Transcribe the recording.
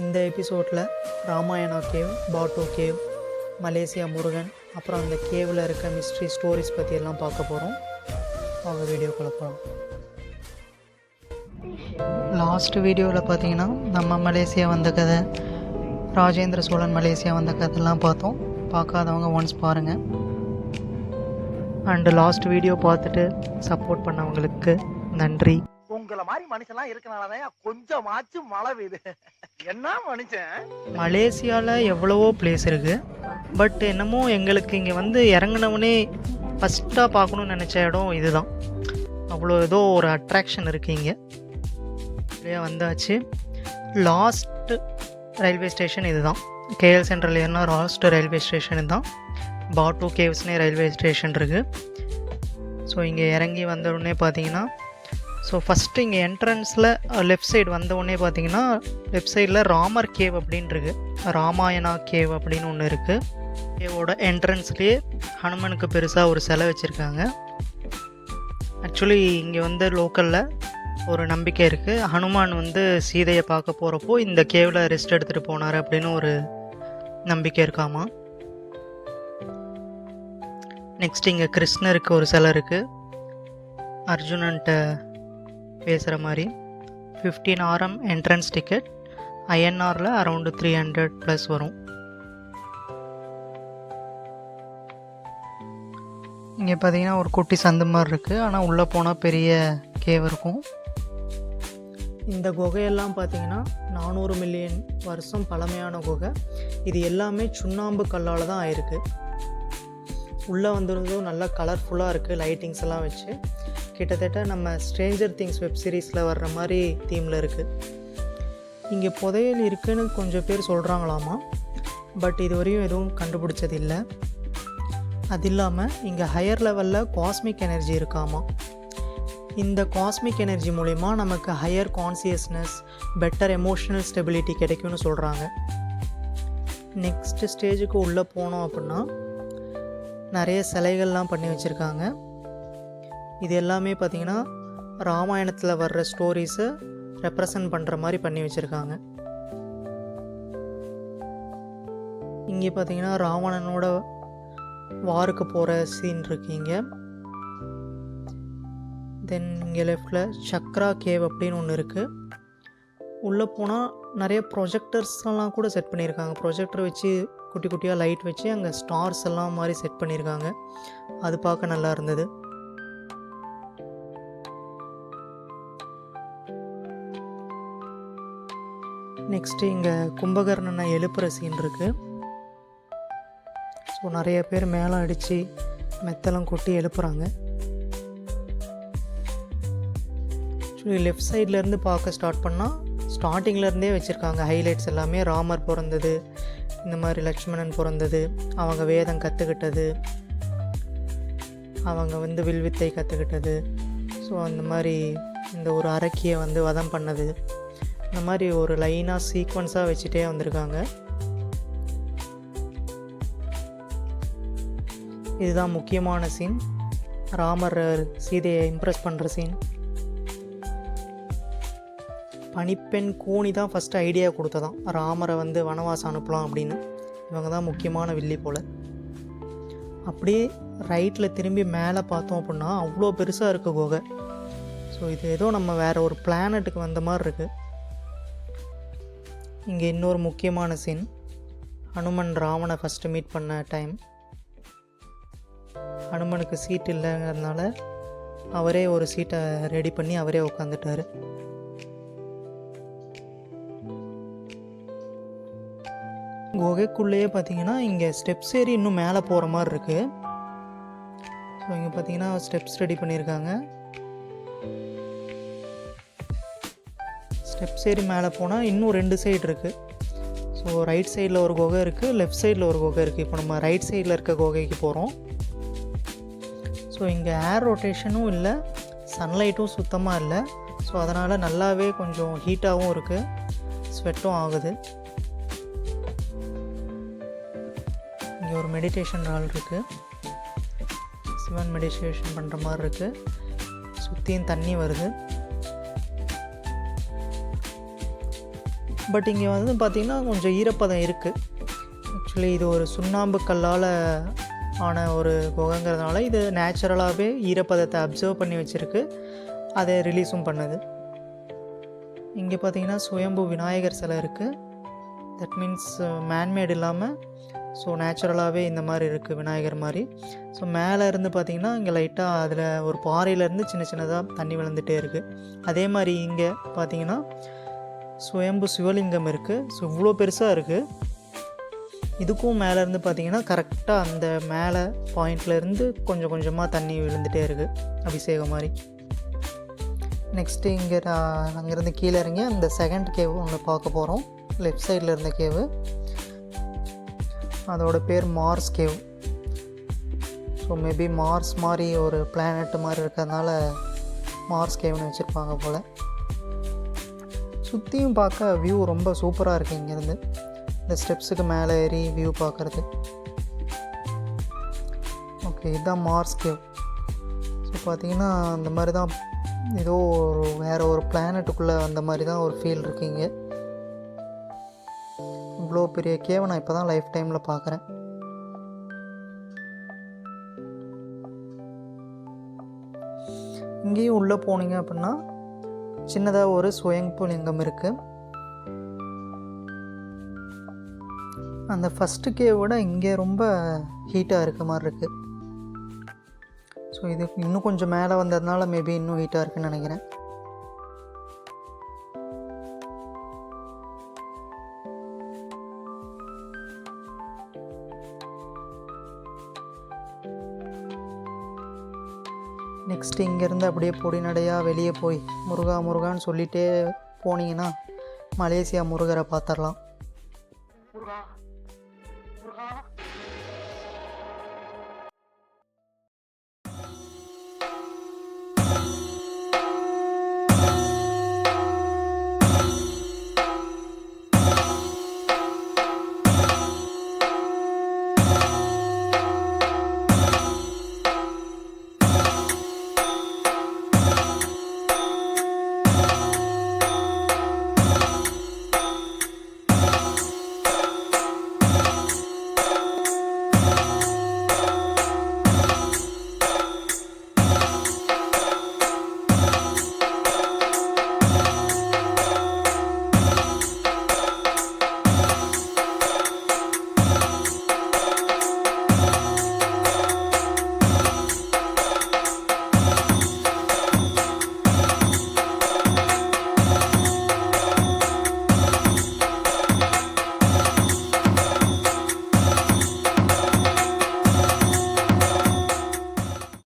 இந்த எபிசோடில் Ramayana cave Batu cave Malaysia Murugan அப்புறம் அந்த கேவில் இருக்க மிஸ்ட்ரி ஸ்டோரிஸ் பற்றி எல்லாம் பார்க்க போகிறோம் அவங்க வீடியோக்குள்ளே போகலாம் லாஸ்ட் வீடியோவில் பார்த்தீங்கன்னா நம்ம மலேசியா வந்த கதை ராஜேந்திர சோழன் மலேசியா வந்த கதைலாம் பார்த்தோம். பார்க்காதவங்க ஒன்ஸ் பாருங்கள் அண்டு லாஸ்ட் வீடியோ பார்த்துட்டு சப்போர்ட் பண்ணவங்களுக்கு நன்றி. உங்கள மாதிரி மனுஷன்லாம் இருக்கனாலதான் கொஞ்சமாச்சும் மழை பெய்யுது. என்ன மனுஷன்? மலேசியாவில் எவ்வளவோ பிளேஸ் இருக்குது பட் என்னமோ எங்களுக்கு இங்கே வந்து இறங்கினவனே ஃபஸ்ட்டாக பார்க்கணும்னு நினச்ச இடம் இதுதான். அவ்வளோ ஏதோ ஒரு அட்ராக்ஷன் இருக்குது இங்கே. அப்படியே வந்தாச்சு. லாஸ்ட்டு ரயில்வே ஸ்டேஷன் இதுதான். கேஎல் சென்ட்ரல் ஏன்னா லாஸ்ட்டு ரயில்வே ஸ்டேஷன் இதுதான். பாட்டு கேவ்ஸ்னே ரயில்வே ஸ்டேஷன் இருக்குது ஸோ இங்கே இறங்கி வந்த உடனே பார்த்தீங்கன்னா ஸோ ஃபஸ்ட்டு இங்கே என்ட்ரன்ஸில் லெஃப்ட் சைடு வந்த உடனே பார்த்தீங்கன்னா லெஃப்ட் சைடில் ராமர் கேவ் அப்படின்ருக்கு ராமாயணா கேவ் அப்படின்னு ஒன்று இருக்குது கேவோட என்ட்ரன்ஸ்லேயே ஹனுமனுக்கு பெருசாக ஒரு சிலை வச்சுருக்காங்க. ஆக்சுவலி இங்கே வந்து லோக்கலில் ஒரு நம்பிக்கை இருக்குது ஹனுமான் வந்து சீதையை பார்க்க போகிறப்போ இந்த கேவில் ரெஸ்ட் எடுத்துகிட்டு போனார் அப்படின்னு ஒரு நம்பிக்கை இருக்காமா? நெக்ஸ்ட் இங்கே கிருஷ்ணருக்கு ஒரு சிலை இருக்குது அர்ஜுனன்ட்ட பேசுகிற மாதிரி ஃபிஃப்டீன் ஆர்எம் என்ட்ரன்ஸ் டிக்கெட் ஐஎன்ஆரில் அரௌண்டு த்ரீ ஹண்ட்ரட் ப்ளஸ் வரும். இங்கே பார்த்தீங்கன்னா ஒரு குட்டி சந்து மாதிரி இருக்குது ஆனால் உள்ளே போனால் பெரிய கேவ் இருக்கும். இந்த குகையெல்லாம் பார்த்தீங்கன்னா நானூறு மில்லியன் வருஷம் பழமையான குகை. இது எல்லாமே சுண்ணாம்பு கல்லால் தான் ஆயிருக்கு. உள்ளே வந்துருந்தும் நல்லா கலர்ஃபுல்லாக இருக்குது லைட்டிங்ஸ் எல்லாம் வச்சு. கிட்டத்தட்ட நம்ம ஸ்ட்ரேஞ்சர் திங்ஸ் வெப் சீரிஸில் வர்ற மாதிரி தீமில் இருக்குது இங்கே புதையல் இருக்குதுன்னு கொஞ்சம் பேர் சொல்கிறாங்களாமா பட் இதுவரையும் எதுவும் கண்டுபிடிச்சது இல்லை அது இல்லாமல் இங்கே ஹையர் லெவலில் காஸ்மிக் எனர்ஜி இருக்காமா? இந்த காஸ்மிக் எனர்ஜி மூலிமா நமக்கு higher consciousness better emotional stability கிடைக்கும்னு சொல்கிறாங்க நெக்ஸ்ட் ஸ்டேஜுக்கு உள்ளே போனோம் அப்படின்னா நிறைய சிலைகள்லாம் பண்ணி வச்சுருக்காங்க. இது எல்லாமே பார்த்திங்கன்னா ராமாயணத்தில் வர்ற ஸ்டோரிஸை ரெப்ரசன்ட் பண்ணுற மாதிரி பண்ணி வச்சுருக்காங்க. இங்கே பார்த்தீங்கன்னா ராவணனோட வாருக்கு போகிற சீன் இருக்கீங்க தென் இங்கே லெஃப்டில் சக்ரா கேவ் அப்படின்னு ஒன்று இருக்குது உள்ளே போனால் நிறைய ப்ரொஜெக்டர்ஸ்லாம் கூட செட் பண்ணியிருக்காங்க. ப்ரொஜெக்டர் வச்சு குட்டி குட்டியாக லைட் வச்சு அங்கே ஸ்டார்ஸ் எல்லாம் மாதிரி செட் பண்ணியிருக்காங்க. அது பார்க்க நல்லா இருந்தது. நெக்ஸ்ட்டு இங்கே கும்பகர்ணனை எழுப்புற சீன் இருக்குது ஸோ நிறைய பேர் மேலே அடித்து மெத்தெல்லாம் கொட்டி எழுப்புறாங்க. ஆக்சுவலி லெஃப்ட் சைட்லேருந்து பார்க்க ஸ்டார்ட் பண்ணால் ஸ்டார்டிங்லேருந்தே வச்சுருக்காங்க. ஹைலைட்ஸ் எல்லாமே ராமர் பிறந்தது இந்த மாதிரி லக்ஷ்மணன் பிறந்தது அவங்க வேதம் கற்றுக்கிட்டது அவங்க வந்து வில்வித்தை கற்றுக்கிட்டது ஸோ அந்த மாதிரி இந்த ஒரு அரக்கியை வந்து வதம் பண்ணது. இந்த மாதிரி ஒரு லைனாக சீக்வன்ஸாக வச்சுட்டே வந்திருக்காங்க. இதுதான் முக்கியமான சீன் ராமர் சீதையை இம்ப்ரெஸ் பண்ணுற சீன் பனிப்பெண் கூனி தான் ஃபஸ்ட்டு ஐடியா கொடுத்ததான். ராமரை வந்து வனவாசம் அனுப்பலாம் அப்படின்னு. இவங்க தான் முக்கியமான வில்லி போல். அப்படியே ரைட்டில் திரும்பி மேலே பார்த்தோம் அப்படின்னா அவ்வளோ பெருசாக இருக்குது குகை. ஸோ இது ஏதோ நம்ம வேறு ஒரு பிளானட்டுக்கு வந்த மாதிரி இருக்குது இங்கே இன்னொரு முக்கியமான சீன் ஹனுமன் ராவனை ஃபஸ்ட்டு மீட் பண்ண டைம் ஹனுமனுக்கு சீட் இல்லைங்கிறதுனால அவரே ஒரு சீட்டை ரெடி பண்ணி அவரே உட்காந்துட்டார் குகைக்குள்ளேயே பார்த்தீங்கன்னா இங்கே ஸ்டெப்ஸ் ஏறி இன்னும் மேலே போகிற மாதிரி இருக்குது ஸோ இங்கே பார்த்தீங்கன்னா ஸ்டெப்ஸ் ரெடி பண்ணியிருக்காங்க. ஸ்டெப்ஸ் ஏறி மேலே போனால் இன்னும் ரெண்டு சைடு இருக்குது ஸோ ரைட் சைடில் ஒரு குகை இருக்குது லெஃப்ட் சைடில் ஒரு குகை இருக்குது இப்போ நம்ம ரைட் சைடில் இருக்க குகைக்கு போகிறோம் ஸோ இங்கே ஏர் ரொட்டேஷனும் இல்லை சன்லைட்டும் சுத்தமாக இல்லை. ஸோ அதனால் நல்லாவே கொஞ்சம் ஹீட்டாகவும் இருக்குது ஸ்வெட்டும் ஆகுது. இங்கே ஒரு மெடிடேஷன் ஹால் இருக்குது சிவன் மெடிடேஷன் பண்ணுற மாதிரி இருக்குது சுற்றியும் தண்ணி வருது. பட் இங்கே வந்து பார்த்திங்கன்னா கொஞ்சம் ஈரப்பதம் இருக்குது ஆக்சுவலி இது ஒரு சுண்ணாம்பு கல்லால் ஆன ஒரு குகைங்கிறதுனால இது நேச்சுரலாகவே ஈரப்பதத்தை அப்சர்வ் பண்ணி வச்சுருக்கு. அதை ரிலீஸும் பண்ணுது. இங்கே பார்த்தீங்கன்னா சுயம்பு விநாயகர் சிலை இருக்குது தட் மீன்ஸ் மேன்மேடு இல்லாமல் ஸோ நேச்சுரலாகவே இந்த மாதிரி இருக்குது விநாயகர் மாதிரி. ஸோ மேலே இருந்து பார்த்திங்கன்னா இங்கே லைட்டாக அதில் ஒரு பாறையிலேருந்து சின்ன சின்னதாக தண்ணி விழுந்துகிட்டே இருக்குது அதே மாதிரி இங்கே பார்த்தீங்கன்னா சுயம்பு சிவலிங்கம் இருக்குது ஸோ இவ்வளோ பெருசாக இருக்குது இதுக்கும் மேலேருந்து பார்த்தீங்கன்னா கரெக்டாக அந்த மேலே பாயிண்ட்லேருந்து கொஞ்சம் கொஞ்சமாக தண்ணி விழுந்துகிட்டே இருக்குது அபிஷேகம் மாதிரி. நெக்ஸ்ட்டு இங்கே அங்கேருந்து கீழே இறங்கி அந்த செகண்ட் கேவ் ஒன்று பார்க்க போகிறோம் லெஃப்ட் சைடில் இருந்த கேவு அதோட பேர் Mars cave so maybe Mars மாதிரி ஒரு பிளானட் மாதிரி இருக்கிறதுனால மார்ஸ் கேவ்னு வச்சுருப்பாங்க போல். சுற்றியும் பார்க்க வியூ ரொம்ப சூப்பராக இருக்குது இங்கேருந்து. இந்த ஸ்டெப்ஸுக்கு மேலே ஏறி வியூ பார்க்குறது. ஓகே இதுதான் மார்ஸ் கேவ் ஸோ பார்த்தீங்கன்னா அந்த மாதிரி தான் ஏதோ ஒரு வேறு ஒரு பிளானட்டுக்குள்ளே அந்த மாதிரி தான் ஒரு ஃபீல் இருக்குங்க இவ்வளோ பெரிய கேவை நான் இப்போ தான் லைஃப் டைமில் பார்க்குறேன் இங்கேயும் உள்ளே போனீங்க அப்படின்னா சின்னதாக ஒரு சுயம்பு லிங்கம் இருக்குது அந்த ஃபஸ்ட்டு கே விட இங்கே ரொம்ப ஹீட்டாக இருக்க மாதிரி இருக்குது ஸோ இது இன்னும் கொஞ்சம் மேலே வந்ததுனால மேபி இன்னும் ஹீட்டாக இருக்குன்னு நினைக்கிறேன். நெக்ஸ்ட் இங்கேருந்து அப்படியே பொடிநடையாக வெளியே போய் முருகா முருகான்னு சொல்லிகிட்டே போனீங்கன்னா மலேசியா முருகரை பார்த்துடலாம்.